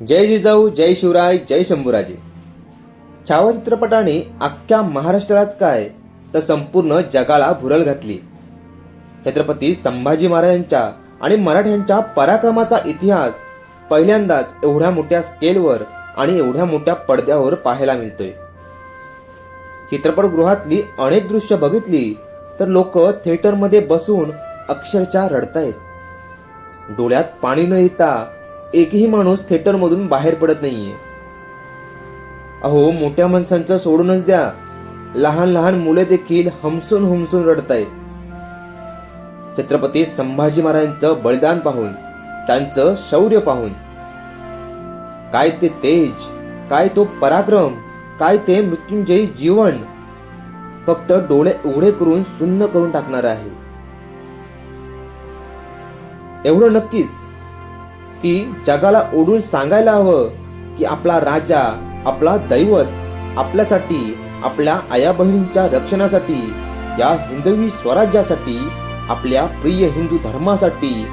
जय जिजाऊ जय शिवराय जय शंभूराजे. छावा चित्रपटाने अख्ख्या महाराष्ट्रालाच काय तर संपूर्ण जगाला भुरळ घातली. छत्रपती संभाजी महाराजांच्या आणि मराठ्यांच्या पराक्रमाचा इतिहास पहिल्यांदाच एवढ्या मोठ्या स्केलवर आणि एवढ्या मोठ्या पडद्यावर पाहायला मिळतोय. चित्रपटगृहातली अनेक दृश्य बघितली तर लोक थिएटरमध्ये बसून अक्षरशः रडतायत. डोळ्यात पाणी न येता एकही माणूस थिएटरमधून बाहेर पडत नाहीये. अहो मोठ्या माणसांचं सोडूनच द्या. लहान लहान मुले देखील हमसून हमसून रडतायत. छत्रपती संभाजी महाराजांचं बलिदान पाहून त्यांचं शौर्य पाहून. काय ते तेज काय तो पराक्रम काय ते मृत्युंजयी जीवन. फक्त डोळे उघडे करून सुन्न करून टाकणार आहे. एवढं नक्कीच की जगाला ओढून सांगायला हवं की आपला राजा आपला दैवत आपल्यासाठी आपल्या आया बहिणींच्या रक्षणासाठी या हिंदवी स्वराज्यासाठी आपल्या प्रिय हिंदू धर्मासाठी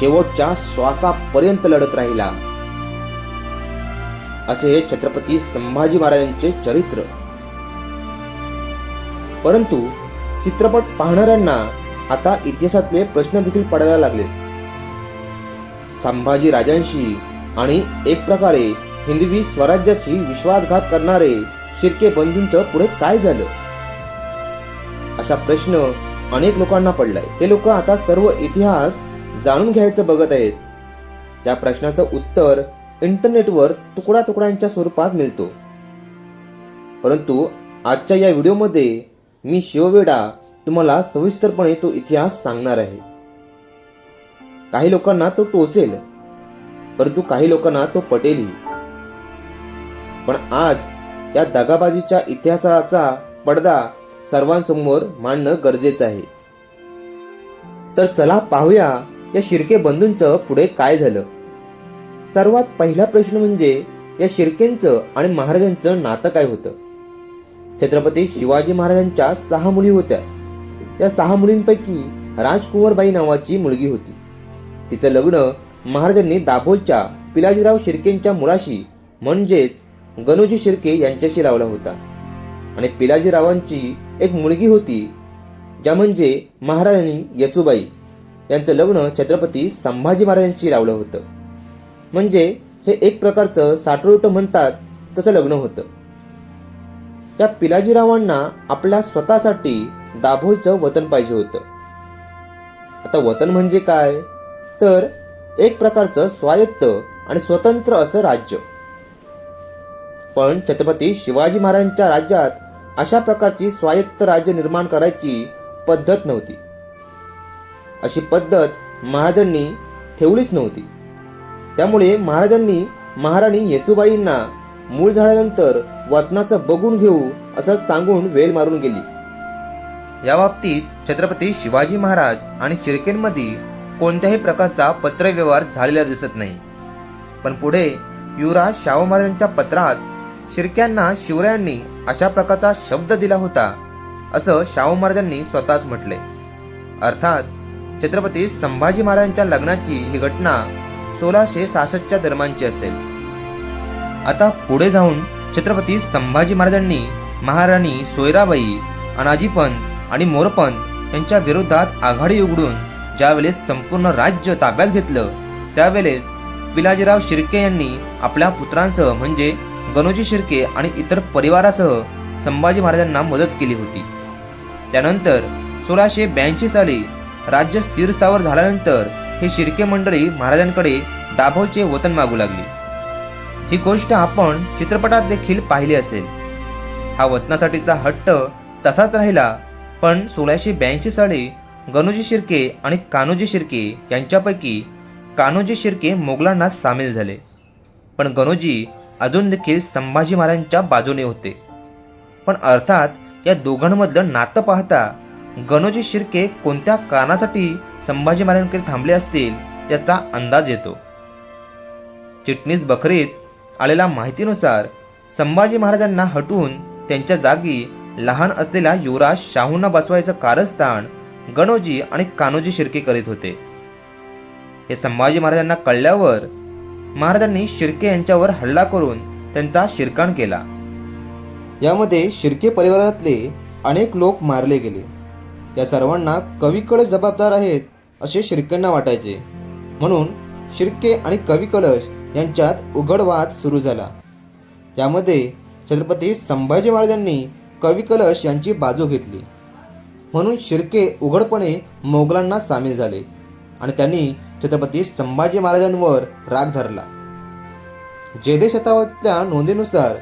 शेवटच्या श्वासापर्यंत लढत राहिला. असे हे छत्रपती संभाजी महाराजांचे चरित्र. परंतु चित्रपट पाहणाऱ्यांना आता इतिहासातले प्रश्न देखील पडायला लागले संभाजी राजांशी आणि एक प्रकारे हिंदवी स्वराज्याची विश्वासघात करणारे शिर्के बंधूंचं पुढे काय झालं? असा प्रश्न अनेक लोकांना पडलाय. ते लोक आता सर्व इतिहास जाणून घ्यायचं बघत आहेत. त्या प्रश्नाचं उत्तर इंटरनेटवर तुकडा तुकड्यांच्या स्वरूपात मिळतो. परंतु आजच्या या व्हिडिओमध्ये मी शिववेडा तुम्हाला सविस्तरपणे तो इतिहास सांगणार आहे. काही लोकांना तो टोचेल परंतु काही लोकांना तो पटेलही पण आज या दगाबाजीच्या इतिहासाचा पडदा सर्वांसमोर मांडणं गरजेचं आहे. तर चला पाहूया या शिर्के बंधूंचं पुढे काय झालं. सर्वात पहिला प्रश्न म्हणजे या शिर्केंचं आणि महाराजांचं नातं काय होतं? छत्रपती शिवाजी महाराजांच्या सहा मुली होत्या. या सहा मुलींपैकी राजकुमारबाई नावाची मुलगी होती. तिचं लग्न महाराजांनी दाभोलच्या पिलाजीराव शिर्केंच्या मुलाशी म्हणजेच गणोजी शिर्के यांच्याशी लावला होता. आणि पिलाजीरावांची एक मुलगी होती ज्या म्हणजे महाराजांनी येसुबाई. यांचं लग्न छत्रपती संभाजी महाराजांशी लावलं होतं. म्हणजे हे एक प्रकारचं साठरोट म्हणतात तसं लग्न होतं. त्या पिलाजीरावांना आपल्या स्वतःसाठी दाभोळचं वतन पाहिजे होतं. आता वतन म्हणजे काय? तर एक प्रकारचं स्वायत्त आणि स्वतंत्र असं राज्य. पण छत्रपती शिवाजी महाराजांच्या राज्यात अशा प्रकारची स्वायत्त राज्य निर्माण करायची पद्धत नव्हती. अशी पद्धत महाराजांनी ठेवलीच नव्हती. त्यामुळे महाराजांनी महाराणी येसुबाईंना मूळ झाल्यानंतर वतनाचं बघून घेऊ असं सांगून वेल मारून गेली. या बाबतीत छत्रपती शिवाजी महाराज आणि शिर्केंमध्ये कोणत्याही प्रकारचा पत्रव्यवहार झालेला दिसत नाही. पण पुढे युवराज शाहू महाराजांच्या पत्रात शिर्क्यांना शिवरायांनी अशा प्रकारचा शब्द दिला होता असं शाहू महाराजांनी स्वतःच म्हटले. अर्थात छत्रपती संभाजी महाराजांच्या लग्नाची ही घटना सोळाशे सहासष्टच्या दरम्यानची असेल. आता पुढे जाऊन छत्रपती संभाजी महाराजांनी महाराणी सोयराबाई अनाजीपंत आणि मोरपंत यांच्या विरोधात आघाडी उघडून ज्यावेळेस संपूर्ण राज्य ताब्यात घेतलं त्यावेळेस पिलाजीराव शिर्के यांनी आपल्या पुत्रांसह म्हणजे गणोजी शिर्के आणि इतर परिवारासह संभाजी महाराजांना मदत केली होती. त्यानंतर सोळाशे ब्याऐंशी साली राज्य स्थिर स्थावर झाल्यानंतर हे शिर्के मंडळी महाराजांकडे दाभोचे वतन मागू लागली. ही गोष्ट आपण चित्रपटात देखील पाहिली असेल. हा वतनासाठीचा हट्ट तसाच राहिला पण सोळाशे ब्याऐंशी साली गणोजी शिर्के आणि कान्होजी शिर्के यांच्यापैकी कान्होजी शिर्के मोगलांना सामील झाले. पण गणोजी अजून देखील संभाजी महाराजांच्या बाजूने होते. पण अर्थात या दोघांमधलं नातं पाहता गणोजी शिर्के कोणत्या कारणासाठी संभाजी महाराजांकडे थांबले असतील याचा अंदाज येतो. चिटणीस बखरीत आलेल्या माहितीनुसार संभाजी महाराजांना हटवून त्यांच्या जागी लहान असलेला युवराज शाहूंना बसवायचं कारस्थान गणोजी आणि कान्होजी शिर्के करीत होते. हे संभाजी महाराजांना कळल्यावर महाराजांनी शिर्के यांच्यावर हल्ला करून त्यांचा शिरकाण केला. यामध्ये शिर्के परिवारातले अनेक लोक मारले गेले. या सर्वांना कवीकडे जबाबदार आहेत असे शिर्केंना वाटायचे. म्हणून शिर्के आणि कवी कलश यांच्यात उघड वाद सुरू झाला. यामध्ये छत्रपती संभाजी महाराजांनी कवी कलश यांची बाजू घेतली. म्हणून शिर्के उघडपणे मोगलांना सामील झाले आणि त्यांनी छत्रपती संभाजी महाराजांवर राग धरला. जेदे शताब्दीतल्या नोंदीनुसार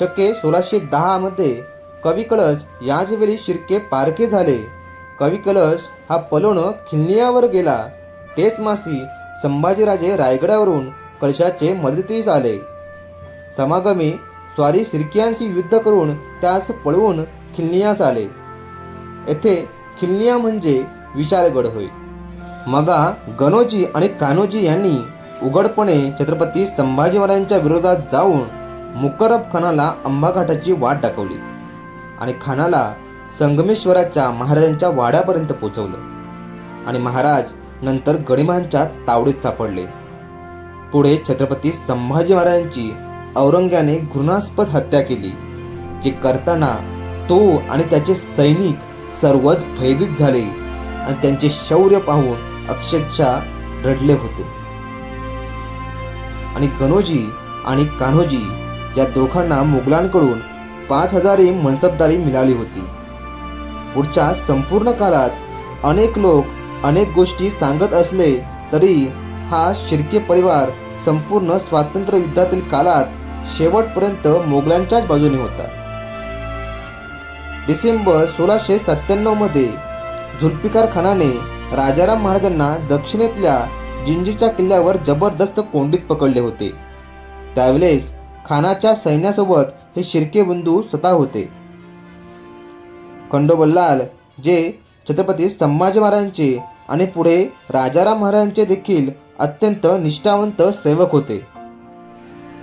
शके सोळाशे दहामध्ये कवी कलश याचवेळी शिर्के पारखे झाले. कवी कलश हा पलोण खिल्लियावर गेला. तेच मासी संभाजीराजे रायगडावरून कळशाचे मदतीस आले. समागमी स्वारी सिरकियांशी युद्ध करून त्यास पळवून खिल्नियास आले. येथे खिल्निया म्हणजे विशाळगड होय. मगा गणोजी आणि कान्होजी यांनी उघडपणे छत्रपती संभाजी महाराजांच्या विरोधात जाऊन मुकरब खानाला अंबाघाटाची वाट दाखवली आणि खानाला संगमेश्वराच्या महाराजांच्या वाड्यापर्यंत पोचवलं आणि महाराज नंतर गणिमांच्या तावडीत सापडले. पुढे छत्रपती संभाजी महाराजांची औरंग्याने घृणास्पद हत्या केली जे करताना तो आणि त्याचे सैनिक सर्वच भयभीत झाले आणि त्यांचे शौर्य पाहून अक्षरशः रडले होते. आणि गणोजी आणि कान्होजी या दोघांना मुघलांकडून पाच हजारी मनसबदारी मिळाली होती. पुढच्या संपूर्ण काळात अनेक लोक अनेक गोष्टी सांगत असले तरी हा शिर्के परिवार संपूर्ण स्वातंत्र्य युद्धातील काळात शेवटपर्यंत मोगलांच्याच बाजूने होता. डिसेंबर सोळाशे सत्त्याण्णवमध्ये झुल्फिकार खानाने राजाराम महाराजांना दक्षिणेतल्या जिंजीच्या किल्ल्यावर जबरदस्त कोंडीत पकडले होते. त्यावेळेस खानाच्या सैन्यासोबत हे शिर्के बंधू स्वतः होते. खंडोबल्लाल जे छत्रपती संभाजी महाराजांचे आणि पुढे राजाराम महाराजांचे देखील अत्यंत निष्ठावंत सेवक होते.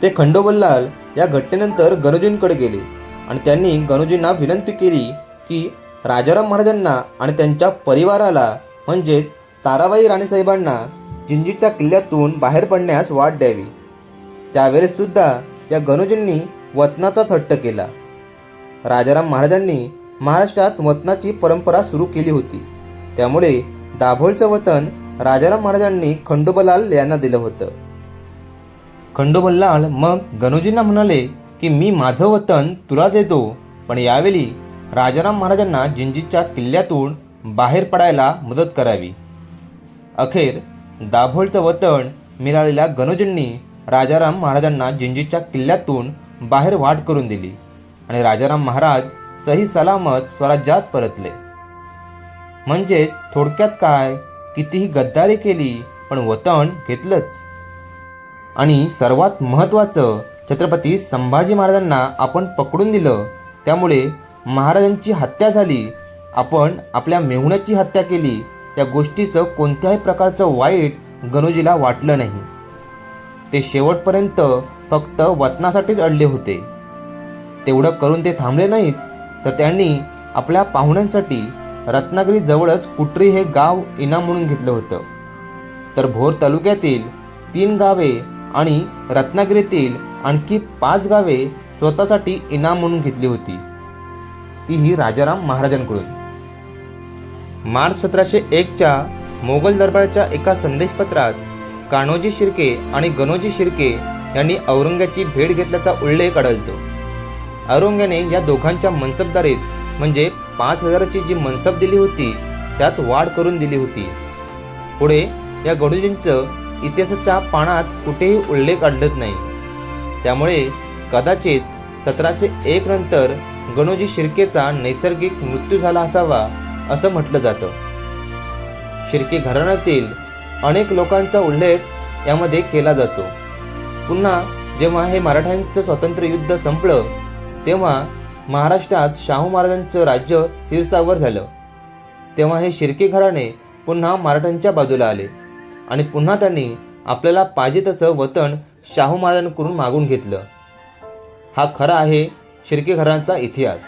ते खंडोबल्लाल या घटनेनंतर गरजूंकडे गेले. आणि त्यांनी गणूजींना विनंती केली की राजाराम महाराजांना आणि त्यांच्या परिवाराला म्हणजेच ताराबाई राणीसाहेबांना जिंजीच्या किल्ल्यातून बाहेर पडण्यास वाट द्यावी. त्यावेळेस सुद्धा या गणूजींनी वतनाचाच हट्ट केला. राजाराम महाराजांनी महाराष्ट्रात वतनाची परंपरा सुरू केली होती. त्यामुळे दाभोळचं वतन राजाराम महाराजांनी खंडोबलाल यांना दिलं होतं. खंडोबल्लाल मग गणूजींना म्हणाले की मी माझं वतन तुला देतो. पण यावेळी राजाराम महाराजांना जिंजीच्या किल्ल्यातून बाहेर पडायला मदत करावी. अखेर दाभोळचं वतन मिळालेल्या गणोजींनी राजाराम महाराजांना जिंजीच्या किल्ल्यातून बाहेर वाट करून दिली आणि राजाराम महाराज सही सलामत स्वराज्यात परतले. म्हणजेच थोडक्यात काय? कितीही गद्दारी केली पण वतन घेतलंच. आणि सर्वात महत्त्वाचं छत्रपती संभाजी महाराजांना आपण पकडून दिलं त्यामुळे महाराजांची हत्या झाली. आपण आपल्या मेहुण्याची हत्या केली. या गोष्टीचं कोणत्याही प्रकारचं वाईट गणुजीला वाटलं नाही. ते शेवटपर्यंत फक्त वतनासाठीच अडले होते. तेवढं करून ते थांबले नाहीत तर त्यांनी आपल्या पाहुण्यांसाठी रत्नागिरीजवळच कुटरी हे गाव इनाम म्हणून घेतलं होतं. तर भोर तालुक्यातील तीन गावे आणि रत्नागिरीतील आणखी पाच गावे स्वतःसाठी इनाम म्हणून घेतली होती. तीही राजाराम महाराजांकडून. मार्च सतराशे एकच्या मोगल दरबाराच्या एका संदेशपत्रात कान्होजी शिर्के आणि गणोजी शिर्के यांनी औरंग्याची भेट घेतल्याचा उल्लेख आढळतो. औरंग्याने या दोघांच्या मनसबदारीत म्हणजे पाच हजाराची जी मनसब दिली होती त्यात वाढ करून दिली होती. पुढे या गणोजींचं इतिहासाच्या पानात कुठेही उल्लेख आढळत नाही. त्यामुळे कदाचित सतराशे एक नंतर गणोजी शिर्केचा नैसर्गिक मृत्यू झाला असावा असं म्हटलं जातं. शिर्के घराण्यातील अनेक लोकांचा उल्लेख यामध्ये केला जातो. पुन्हा जेव्हा हे मराठ्यांचं स्वातंत्र्य युद्ध संपलं तेव्हा महाराष्ट्रात शाहू महाराजांचं राज्य शिरसावर झालं. तेव्हा हे शिर्के घराणे पुन्हा मराठ्यांच्या बाजूला आले. आणि पुन्हा त्यांनी आपल्याला पाहिजे तसं वतन शाहू महाराजांकडून मागून घेतलं. हा खरा आहे शिर्के घरांचा इतिहास.